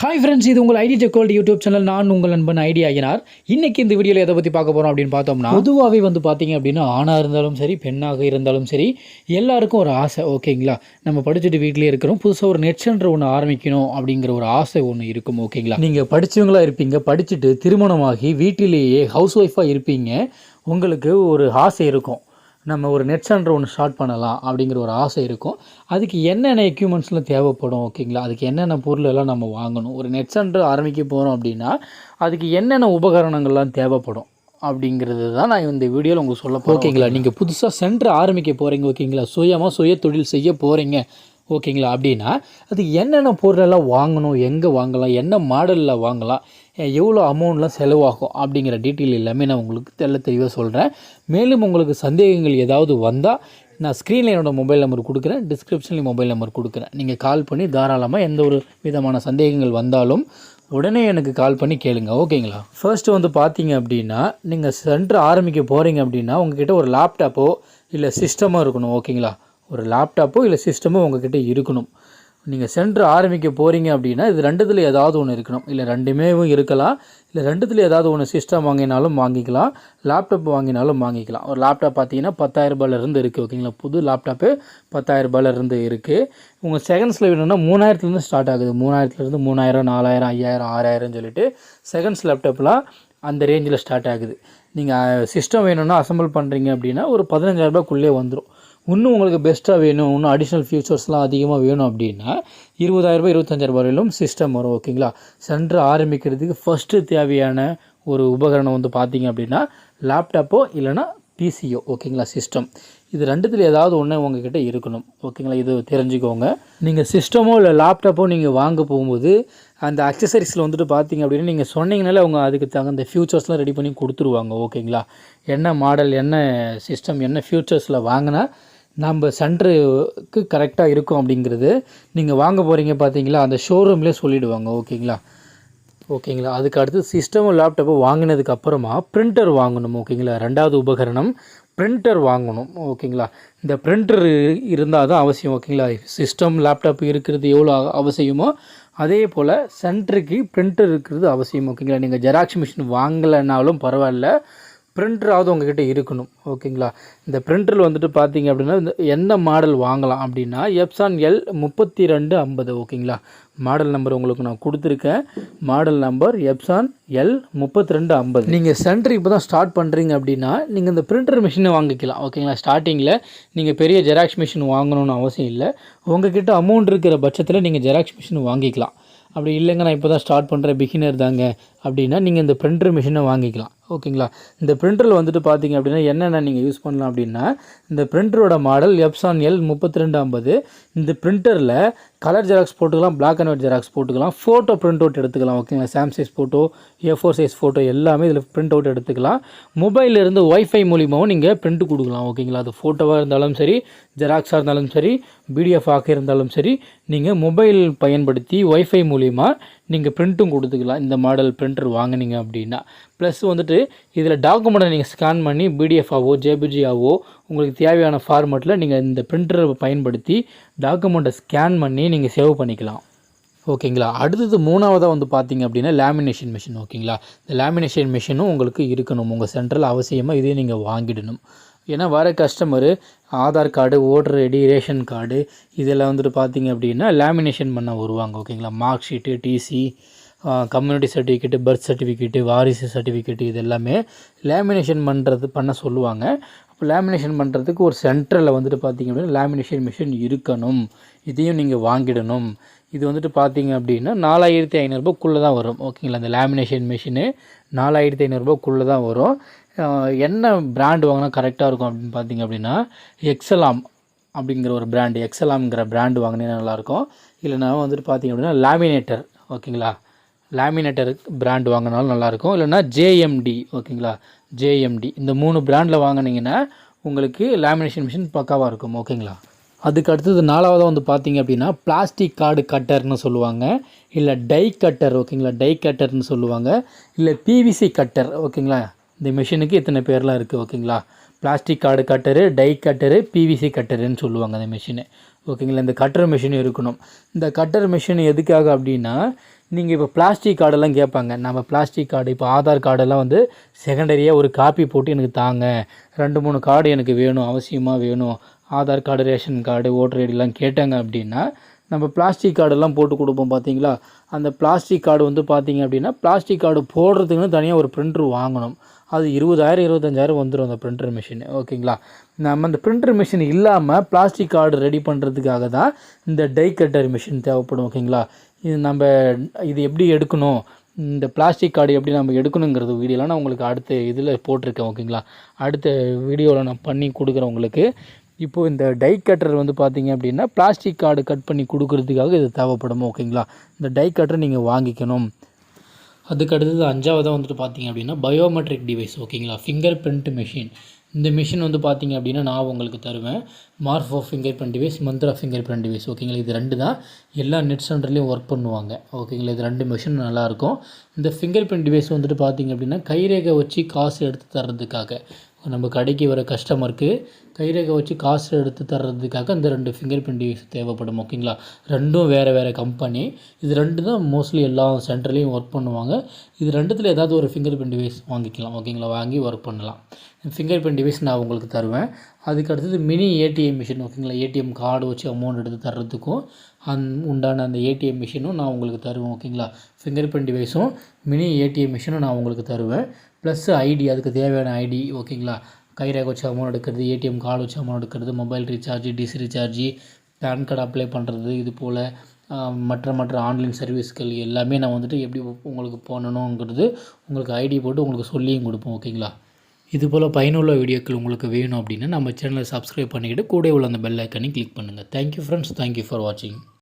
Hi friends இது உங்கள் IT tech YouTube channel நான் உங்கள் நண்பன் ஐடி ஆகினார் இன்னைக்கு இந்த வீடியோவில் எதை பற்றி பார்க்க போகிறோம் அப்படின்னு பார்த்தோம்னா பொதுவாகவே வந்து பார்த்தீங்க அப்படின்னா ஆணாக இருந்தாலும் சரி பெண்ணாக இருந்தாலும் சரி எல்லாருக்கும் ஒரு ஆசை ஓகேங்களா நம்ம படிச்சுட்டு வீட்டிலே இருக்கிறோம். புதுசாக ஒரு நெட் ஒன்று ஆரம்பிக்கணும் அப்படிங்கிற ஒரு ஆசை ஒன்று இருக்கும் ஓகேங்களா நீங்கள் படித்தவங்களா இருப்பீங்க படிச்சுட்டு திருமணமாகி வீட்டிலேயே ஹவுஸ் ஒய்ஃபாக இருப்பீங்க. உங்களுக்கு ஒரு ஆசை இருக்கும். நம்ம ஒரு நெட் சென்டர் ஒன்று ஸ்டார்ட் பண்ணலாம் அப்படிங்கிற ஒரு ஆசை இருக்கும். அதுக்கு என்னென்ன எக்யூப்மெண்ட்ஸ்லாம் தேவைப்படும் ஓகேங்களா அதுக்கு என்னென்ன பொருள் எல்லாம் நம்ம வாங்கணும்? ஒரு நெட் சென்டர் ஆரம்பிக்க போகிறோம் அப்படின்னா அதுக்கு என்னென்ன உபகரணங்கள்லாம் தேவைப்படும் அப்படிங்கிறது தான் நான் இந்த வீடியோவில் உங்களுக்கு சொல்ல ஓகேங்களா நீங்கள் புதுசாக சென்டர் ஆரம்பிக்க போகிறீங்க ஓகேங்களா சுயமாக சுய தொழில் செய்ய போகிறீங்க ஓகேங்களா அப்படின்னா அதுக்கு என்னென்ன பொருளெல்லாம் வாங்கணும் எங்கே வாங்கலாம் என்ன மாடலில் வாங்கலாம் எவ்வளோ அமௌண்ட்லாம் செலவாகும் அப்படிங்கிற டீட்டெயில் எல்லாமே நான் உங்களுக்கு தெல்ல தெளிவாக சொல்கிறேன் மேலும் உங்களுக்கு சந்தேகங்கள் ஏதாவது வந்தால் நான் ஸ்க்ரீனில் என்னோடய மொபைல் நம்பர் கொடுக்குறேன் டிஸ்கிரிப்ஷன்லேயும் மொபைல் நம்பர் கொடுக்குறேன். நீங்கள் கால் பண்ணி தாராளமாக எந்த ஒரு விதமான சந்தேகங்கள் வந்தாலும் உடனே எனக்கு கால் பண்ணி கேளுங்க ஓகேங்களா ஃபர்ஸ்ட்டு வந்து பார்த்தீங்க அப்படின்னா நீங்கள் சென்டர் ஆரம்பிக்க போகிறீங்க அப்படின்னா உங்ககிட்ட ஒரு லேப்டாப்போ இல்லை சிஸ்டமோ இருக்கணும் ஓகேங்களா ஒரு லேப்டாப்போ இல்லை சிஸ்டமோ உங்ககிட்ட இருக்கணும். நீங்கள் சென்டர் ஆரம்பிக்க போகிறீங்க அப்படின்னா இது ரெண்டுத்தில் ஏதாவது ஒன்று இருக்கணும். இல்லை ரெண்டுமே இருக்கலாம். இல்லை ரெண்டுத்தில் ஏதாவது ஒன்று சிஸ்டம் வாங்கினாலும் வாங்கிக்கலாம். லேப்டாப் வாங்கினாலும் வாங்கிக்கலாம். ஒரு லேப்டாப் பார்த்தீங்கன்னா பத்தாயிரரூபாலேருந்து இருக்குது ஓகேங்களா புது லேப்டாப்பு பத்தாயிரரூபாலேருந்து இருக்குது உங்கள் செகண்ட்ஸில் வேணும்னா மூணாயிரத்துலேருந்து ஸ்டார்ட் ஆகுது. மூணாயிரத்துலேருந்து மூணாயிரம் நாலாயிரம் ஐயாயிரம் ஆறாயிரம்னு சொல்லிட்டு செகண்ட்ஸ் லேப்டாப்லாம் அந்த ரேஞ்சில் ஸ்டார்ட் ஆகுது. நீங்கள் சிஸ்டம் வேணும்னா அசம்பிள் பண்ணுறீங்க அப்படின்னா ஒரு பதினஞ்சாயிரரூபாக்குள்ளே வந்துடும் இன்னும் உங்களுக்கு பெஸ்ட்டாக வேணும். இன்னும் அடிஷ்னல் ஃபியூச்சர்ஸ்லாம் அதிகமாக வேணும் அப்படின்னா இருபதாயிரரூபா இருபத்தஞ்சாயிரம் வரையிலும் சிஸ்டம் வரும் ஓகேங்களா சென்டர் ஆரம்பிக்கிறதுக்கு ஃபஸ்ட்டு தேவையான ஒரு உபகரணம் வந்து பார்த்தீங்க அப்படின்னா லேப்டாப்போ இல்லைனா பிசியோ ஓகேங்களா சிஸ்டம் இது ரெண்டுத்தில் ஏதாவது ஒன்று உங்ககிட்ட இருக்கணும் ஓகேங்களா இது தெரிஞ்சுக்கோங்க. நீங்கள் சிஸ்டமோ இல்லை லேப்டாப்போ நீங்கள் வாங்க போகும்போது அந்த அக்சசரிஸில் வந்துட்டு பார்த்தீங்க அப்படின்னா நீங்கள் சொன்னீங்கனாலே அவங்க அதுக்கு தகுந்த ஃபியூச்சர்ஸ்லாம் ரெடி பண்ணி கொடுத்துருவாங்க ஓகேங்களா என்ன மாடல் என்ன சிஸ்டம் என்ன ஃபியூச்சர்ஸில் வாங்கினா நம்ம சென்டருக்கு கரெக்டாக இருக்கும் அப்படிங்கிறது நீங்கள் வாங்க போகிறீங்க பார்த்தீங்களா அந்த ஷோரூம்லேயே சொல்லிவிடுவாங்க ஓகேங்களா? ஓகேங்களா? அதுக்கு அடுத்து சிஸ்டமும் லேப்டாப்பும் வாங்கினதுக்கு அப்புறமா பிரிண்டர் வாங்கணும். ஓகேங்களா? ரெண்டாவது உபகரணம் பிரிண்டர் வாங்கணும். ஓகேங்களா? இந்த பிரிண்டர் இருந்தால் தான் அவசியம். ஓகேங்களா? சிஸ்டம் லேப்டாப் இருக்கிறது எவ்வளோ அவசியமோ அதே போல் சென்டருக்கு பிரிண்டர் இருக்கிறது அவசியம். ஓகேங்களா? நீங்கள் ஜெராக்ஸ் மிஷின் வாங்கலைனாலும் பரவாயில்ல. பிரிண்டராவது உங்ககிட்ட இருக்கணும் ஓகேங்களா? இந்த பிரிண்டரில் வந்துட்டு பார்த்தீங்க அப்படின்னா இந்த எந்த மாடல் வாங்கலாம் அப்படின்னா எப்சான் எல் முப்பத்தி ரெண்டு ஐம்பது ஓகேங்களா? மாடல் நம்பர் உங்களுக்கு நான் கொடுத்துருக்கேன். மாடல் நம்பர் எப்சான் எல் முப்பத்தி ரெண்டு ஐம்பது. நீங்கள் சென்டர் இப்போ தான் ஸ்டார்ட் பண்ணுறீங்க அப்படின்னா நீங்கள் இந்த பிரிண்டர் மிஷினை வாங்கிக்கலாம் ஓகேங்களா? ஸ்டார்டிங்கில் நீங்கள் பெரிய ஜெராக்ஸ் மிஷின் வாங்கணும்னு அவசியம் இல்லை. உங்ககிட்ட அமௌண்ட் இருக்கிற பட்சத்தில் நீங்கள் ஜெராக்ஸ் மிஷின் வாங்கிக்கலாம். அப்படி இல்லைங்க நான் இப்போ தான் ஸ்டார்ட் பண்ணுற பிகினர் தாங்க. அப்படின்னா நீங்கள் இந்த பிரிண்டர் மிஷினை வாங்கிக்கலாம். ஓகேங்களா? இந்த பிரிண்டரில் வந்துட்டு பார்த்தீங்க அப்படின்னா என்னென்ன நீங்கள் யூஸ் பண்ணலாம் அப்படின்னா இந்த பிரிண்டரோட மாடல் எப்சான் எல் முப்பத்தி ரெண்டு ஐம்பது இந்த பிரிண்டரில் கலர் ஜெராக்ஸ் போட்டுக்கலாம் பிளாக் அண்ட் ஒயிட் ஜெராக்ஸ் போட்டுக்கலாம் ஃபோட்டோ பிரிண்ட் அவுட் எடுத்துக்கலாம். ஓகேங்களா? சாம் size photo A four size photo எல்லாமே இதில் பிரிண்ட் அவுட் எடுத்துக்கலாம். மொபைலில் இருந்து ஒய்ஃபை மூலியமாகவும் நீங்கள் பிரிண்ட் கொடுக்கலாம். ஓகேங்களா? அது ஃபோட்டோவாக இருந்தாலும் சரி ஜெராக்ஸாக இருந்தாலும் சரி பிடிஎஃப் ஆக இருந்தாலும் சரி நீங்கள் மொபைல் பயன்படுத்தி ஒய்ஃபை மூலிமா நீங்கள் பிரிண்ட்டும் கொடுத்துக்கலாம். இந்த மாடல் ப்ரிண்டர் வாங்கினீங்க அப்படின்னா. ப்ளஸ் வந்துட்டு இதில் டாக்குமெண்ட்டை நீங்கள் ஸ்கேன் பண்ணி பிடிஎஃபாவோ ஜேபிஜியாவோ உங்களுக்கு தேவையான ஃபார்மெட்டில் நீங்கள் இந்த பிரிண்டரை பயன்படுத்தி டாக்குமெண்ட்டை ஸ்கேன் பண்ணி நீங்கள் சேவ் பண்ணிக்கலாம். ஓகேங்களா? அடுத்தது மூணாவதாக வந்து பார்த்தீங்க அப்படின்னா லேமினேஷன் மிஷின் ஓகேங்களா? இந்த லேமினேஷன் மிஷினும் உங்களுக்கு இருக்கணும். உங்கள் சென்டரில் அவசியமாக இதே நீங்கள் வாங்கிடணும். ஏன்னா வர customer Aadhaar card voter ID ration card இதெல்லாம் வந்துட்டு பார்த்தீங்க அப்படின்னா லேமினேஷன் பண்ண வருவாங்க ஓகேங்களா mark sheet TC community certificate birth certificate வாரிசு சர்டிஃபிகேட்டு இது எல்லாமே லேமினேஷன் பண்ணுறது பண்ண சொல்லுவாங்க. அப்போ லேமினேஷன் பண்ணுறதுக்கு ஒரு சென்டரில் வந்துட்டு பார்த்திங்க அப்படின்னா லேமினேஷன் மிஷின் இருக்கணும். இதையும் நீங்கள் வாங்கிடணும். இது வந்துட்டு பார்த்தீங்க அப்படின்னா நாலாயிரத்தி ஐநூறுரூபாக்குள்ளே தான் வரும் ஓகேங்களா அந்த லேமினேஷன் மிஷினு நாலாயிரத்தி ஐநூறுரூபாக்குள்ளே தான் வரும். என்ன பிராண்டு வாங்கினா கரெக்டாக இருக்கும் அப்படின்னு பார்த்தீங்க அப்படின்னா எக்ஸலாம் அப்படிங்கிற ஒரு பிராண்டு எக்ஸலாம்ங்கிற பிராண்டு வாங்கினே நல்லாயிருக்கும். இல்லைனா வந்துட்டு பார்த்தீங்க அப்படின்னா லேமினேட்டர் ஓகேங்களா லேமினேட்டர் பிராண்ட் வாங்கினாலும் நல்லாயிருக்கும். இல்லைனா ஜேஎம்டி ஓகேங்களா ஜேஎம்டி இந்த மூணு பிராண்டில் வாங்கினீங்கன்னா உங்களுக்கு லேமினேஷன் மிஷின் பக்காவாக இருக்கும் ஓகேங்களா அதுக்கு அடுத்தது நாலாவதாக வந்து பார்த்தீங்க அப்படின்னா பிளாஸ்டிக் கார்டு கட்டர்னு சொல்லுவாங்க. இல்லை டை கட்டர் ஓகேங்களா டை கட்டர்னு சொல்லுவாங்க. இல்லை பிவிசி கட்டர் ஓகேங்களா இந்த மிஷினுக்கு இத்தனை பேர்லாம் இருக்குது ஓகேங்களா plastic card cutter die cutter PVC கட்டருன்னு சொல்லுவாங்க அந்த மிஷினு ஓகேங்களா இந்த கட்டர் மிஷின் இருக்கணும். இந்த கட்டர் மிஷின் எதுக்காக அப்படின்னா நீங்கள் இப்போ பிளாஸ்டிக் கார்டெல்லாம் கேட்பாங்க. நம்ம பிளாஸ்டிக் கார்டு இப்போ ஆதார் கார்டெல்லாம் வந்து செகண்டரியாக ஒரு காப்பி போட்டு எனக்கு தாங்க. ரெண்டு மூணு கார்டு எனக்கு வேணும் அவசியமாக வேணும். Aadhaar card ration card voter ஐடிலாம் கேட்டாங்க அப்படின்னா நம்ம பிளாஸ்டிக் கார்டெல்லாம் போட்டு கொடுப்போம் பார்த்தீங்களா அந்த பிளாஸ்டிக் கார்டு வந்து பார்த்தீங்க அப்படின்னா பிளாஸ்டிக் கார்டு போடுறதுக்குன்னு தனியாக ஒரு பிரிண்டர் வாங்கணும். அது இருபதாயிரம் இருபத்தஞ்சாயிரம் வந்துடும் அந்த பிரிண்டர் மிஷின் ஓகேங்களா? நம்ம அந்த பிரிண்டர் மிஷின் இல்லாமல் பிளாஸ்டிக் கார்டு ரெடி பண்ணுறதுக்காக தான் இந்த டை கட்டர் மிஷின் தேவைப்படும் ஓகேங்களா? இது நம்ம இது எப்படி எடுக்கணும்? இந்த பிளாஸ்டிக் கார்டு எப்படி நம்ம எடுக்கணுங்கிறது வீடியோலாம் நான் உங்களுக்கு அடுத்த இதில் போட்டிருக்கேன் ஓகேங்களா? அடுத்த வீடியோவில் நான் பண்ணி கொடுக்குறேன் உங்களுக்கு. இப்போது இந்த டை கட்டர் வந்து பார்த்தீங்க அப்படின்னா பிளாஸ்டிக் கார்டு கட் பண்ணி கொடுக்கறதுக்காக இது தேவைப்படும் ஓகேங்களா? இந்த டை கட்டர் நீங்கள் வாங்கிக்கணும். அதுக்கு அடுத்தது அஞ்சாவதாக வந்துட்டு பார்த்தீங்க அப்படின்னா பயோமெட்ரிக் டிவைஸ் ஓகேங்களா ஃபிங்கர் பிரிண்ட் மிஷின் இந்த மிஷின் வந்து பார்த்தீங்க அப்படின்னா நான் உங்களுக்கு தருவேன். Morpho fingerprint device Mantra fingerprint device ஓகேங்களா இது ரெண்டு தான். எல்லா நெட் சென்டர்லேயும் ஒர்க் பண்ணுவாங்க. ஓகேங்களா இது ரெண்டு மிஷின் நல்லாயிருக்கும் இந்த ஃபிங்கர் பிரிண்ட் டிவைஸ் வந்துட்டு பார்த்தீங்க அப்படின்னா கைரேகை வச்சு காசு எடுத்து தர்றதுக்காக. நம்ம கடைக்கு வர கஸ்டமருக்கு கைரேகை வச்சு காசு எடுத்து தர்றதுக்காக இந்த ரெண்டு ஃபிங்கர் பிரிண்ட் டிவைஸ் தேவைப்படும் ஓகேங்களா ரெண்டும் வேறு வேறு கம்பெனி இது ரெண்டு தான் மோஸ்ட்லி எல்லா சென்டர்லேயும் ஒர்க் பண்ணுவாங்க. இது ரெண்டுத்தில் ஏதாவது ஒரு ஃபிங்கர் பிரிண்ட் டிவைஸ் வாங்கிக்கலாம் ஓகேங்களா வாங்கி ஒர்க் பண்ணலாம். ஃபிங்கர் பிரிண்ட் டிவைஸ் நான் உங்களுக்கு தருவேன். அதுக்கு அடுத்தது மினி ஏடிஎம் மிஷின் ஓகேங்களா? ஏடிஎம் கார்டு வச்சு அமௌண்ட் எடுத்து தர்றதுக்கும் அந் உண்டான அந்த ஏடிஎம் மிஷினும் நான் உங்களுக்கு தருவேன் ஓகேங்களா? ஃபிங்கர் பிரிண்ட் டிவைஸும் மினி ஏடிஎம் மிஷினும் நான் உங்களுக்கு தருவேன். ப்ளஸ் ஐடி அதுக்கு தேவையான ஐடி ஓகேங்களா? கைரேக வச்சு அமௌண்ட் எடுக்கிறது ஏடிஎம் கார்டு வச்சு அமௌண்ட் எடுக்கிறது mobile recharge DC recharge PAN card apply பண்ணுறது இது போல் மற்ற மற்ற ஆன்லைன் சர்வீஸ்கள் எல்லாமே நான் வந்துட்டு எப்படி உங்களுக்கு பண்ணணுங்கிறது உங்களுக்கு ஐடி போட்டு உங்களுக்கு சொல்லியும் கொடுப்போம் ஓகேங்களா? இதுபோல் பயனுள்ள வீடியோக்கள் உங்களுக்கு வேணும் அப்படின்னா நம்ம சேனலை சப்ஸ்கிரைப் பண்ணிக்கிட்டு கூட உள்ள அந்த பெல் ஐக்கனையும் கிளிக் பண்ணுங்கள் தேங்க்யூ ஃப்ரெண்ட்ஸ் தேங்க்யூ ஃபார் வாட்சிங்